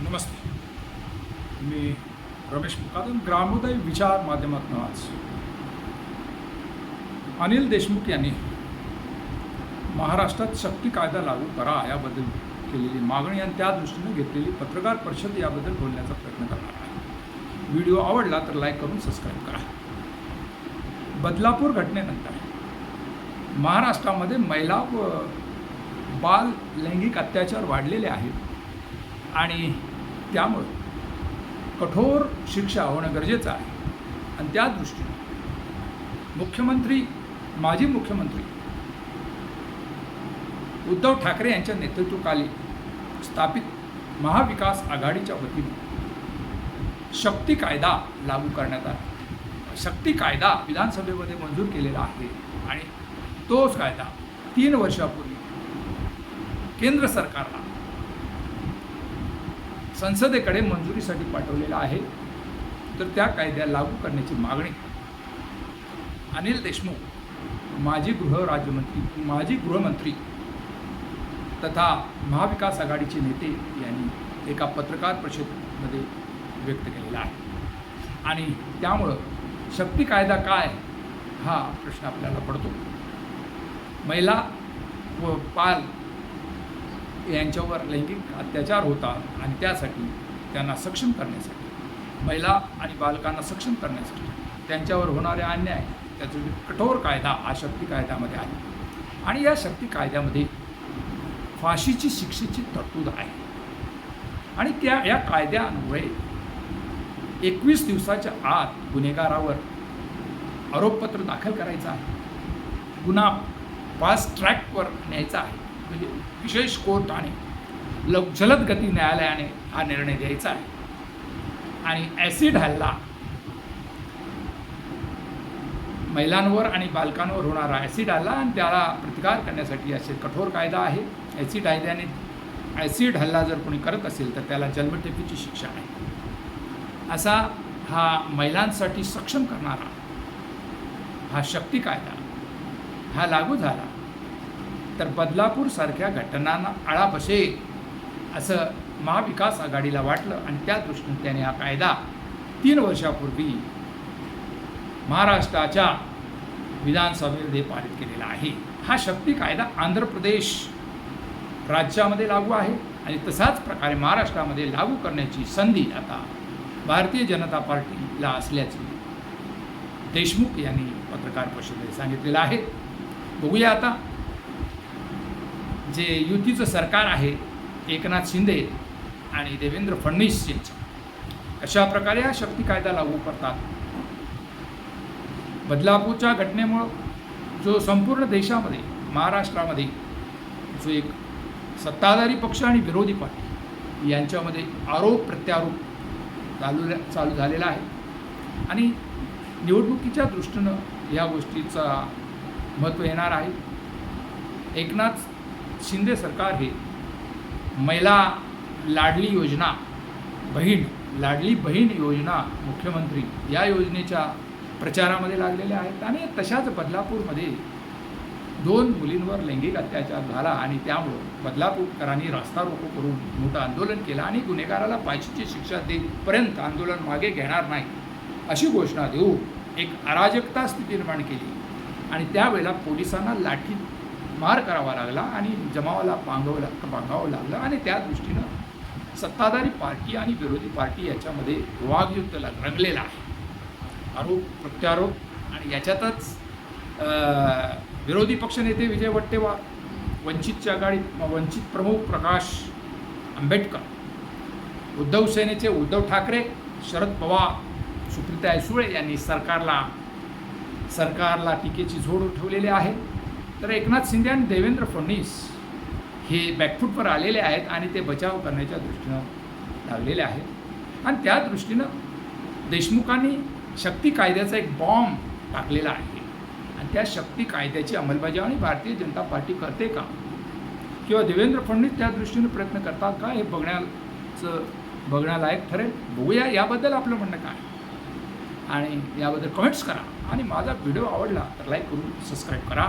नमस्ते. मी रमेश मुकादम ग्रामोदय विचार माध्यमातून आज. अनिल देशमुख यांनी महाराष्ट्रात शक्ती कायदा लागू करा याबद्दल केलेली मागणी आणि त्या दृष्टीने घेतलेली पत्रकार परिषद याबद्दल बोलण्याचा प्रयत्न करणार आहे. व्हिडिओ आवडला तर लाईक करून सबस्क्राईब करा. बदलापूर घटनेनंतर महाराष्ट्रामध्ये महिला व बाल लैंगिक अत्याचार वाढलेले आहेत आणि त्यामुळे कठोर शिक्षा होणं गरजेचं आहे. आणि त्या दृष्टीने मुख्यमंत्री माजी मुख्यमंत्री उद्धव ठाकरे यांच्या नेतृत्वाखाली स्थापित महाविकास आघाडीच्या वतीने शक्ती कायदा लागू करण्यात आला. शक्ती कायदा विधानसभेमध्ये मंजूर केलेला आहे आणि तोच कायदा तीन वर्षापूर्वी केंद्र सरकारला संसदेकडे मंजुरीसाठी पाठवलेला आहे. तर त्या कायद्या लागू करण्याची मागणी. अनिल देशमुख माजी गृह राज्यमंत्री माजी गृहमंत्री तथा महाविकास आघाडीचे नेते यांनी एका पत्रकार परिषदेमध्ये व्यक्त केलेला आहे. आणि त्यामुळं शक्ती कायदा काय हा प्रश्न आपल्याला पडतो. महिला व बाल यांच्यावर लैंगिक अत्याचार होतात आणि त्यासाठी त्यांना सक्षम करण्यासाठी महिला आणि बालकांना सक्षम करण्यासाठी त्यांच्यावर होणारे अन्याय त्याचा कठोर कायदा हा शक्ती कायद्यामध्ये आहे. आणि या शक्ती कायद्यामध्ये फाशीची शिक्षेची तरतूद आहे. आणि त्या या कायद्यान्वये एकवीस दिवसाच्या आत गुन्हेगारावर आरोपपत्र दाखल करायचं आहे. गुन्हा फास्ट ट्रॅकवर न्यायचा आहे. म्हणजे विशेष कोर्ट आणि लव जलद गती न्यायालयाने हा निर्णय द्यायचा आहे. आणि ॲसिड हल्ला महिलांवर आणि बालकांवर होणारा ॲसिड हल्ला आणि त्याला प्रतिकार करण्यासाठी असे कठोर कायदा आहे. ॲसिड कायद्याने ॲसिड हल्ला जर कोणी करत असेल तर त्याला जन्मठेपीची शिक्षा आहे. असा हा महिलांसाठी सक्षम करणारा हा शक्ती कायदा हा लागू झाला. तर बदलापूरसारख्या घटनांना आळा बसेल असं महाविकास आघाडीला वाटलं आणि त्या दृष्टीने त्याने हा कायदा तीन वर्षापूर्वी महाराष्ट्राच्या विधानसभेमध्ये पारित केलेला आहे. हा शक्ती कायदा आंध्र प्रदेश राज्यामध्ये लागू आहे आणि तसाच प्रकारे महाराष्ट्रामध्ये लागू करण्याची संधी आता भारतीय जनता पार्टीला असल्याचे देशमुख यांनी पत्रकार परिषदेत सांगितलेलं आहे. बघूया आता जे युतीचं सरकार आहे एकनाथ शिंदे आणि देवेंद्र फडणवीस यांचं अशा प्रकारे हा शक्ती कायदा लागू करतात बदलापूरच्या घटनेमुळं जो संपूर्ण देशामध्ये महाराष्ट्रामध्ये जो एक सत्ताधारी पक्ष आणि विरोधी पार्टी यांच्यामध्ये आरोप प्रत्यारोप चालू चालू झालेला आहे. आणि निवडणुकीच्या दृष्टीनं या गोष्टीचा महत्त्व येणार आहे. एकनाथ शिंदे सरकार हे महिला लाडली योजना बहीण लाडली बहीण योजना मुख्यमंत्री या योजनेच्या प्रचारामध्ये लागलेले आहेत. आणि तशाच बदलापूरमध्ये दोन मुलींवर लैंगिक अत्याचार झाला आणि त्यामुळं बदलापूरकरांनी रास्ता रोको करून मोठं आंदोलन केलं आणि गुन्हेगाराला फाशीची शिक्षा देईपर्यंत आंदोलन मागे घेणार नाही अशी घोषणा देऊन एक अराजकता स्थिती निर्माण केली. आणि त्यावेळेला पोलिसांना लाठी मार करावा लागला आणि जमावाला पांगवला पांगावं लागलं आणि त्या दृष्टीनं सत्ताधारी पार्टी आणि विरोधी पार्टी याच्यामध्ये वाघयुद्ध रंगलेला आहे. आरोप प्रत्यारोप आणि याच्यातच विरोधी पक्षनेते विजय वट्टेवार वंचितच्या आघाडीत वंचित प्रमुख प्रकाश आंबेडकर उद्धव सेनेचे उद्धव ठाकरे शरद पवार सुप्रिता सुळे यांनी सरकारला सरकारला टीकेची झोड उठवलेली आहे. तर एकनाथ शिंदे आणि देवेंद्र फडणवीस हे बॅकफूटवर आलेले आहेत आणि ते बचाव करण्याच्या दृष्टीनं लागलेले आहेत. आणि त्या दृष्टीनं देशमुखांनी शक्ती कायद्याचा एक बॉम्ब टाकलेला आहे. आणि त्या शक्ती कायद्याची अंमलबजावणी भारतीय जनता पार्टी करते का? किंवा देवेंद्र फडणवीस त्या दृष्टीने प्रयत्न करतात का? हे बघण्याचं बघण्यालायक ठरेल. बघूया याबद्दल आपलं म्हणणं काय? आणि याबद्दल कमेंट्स करा. आणि माझा व्हिडिओ आवडला तर लाईक करून सबस्क्राईब करा.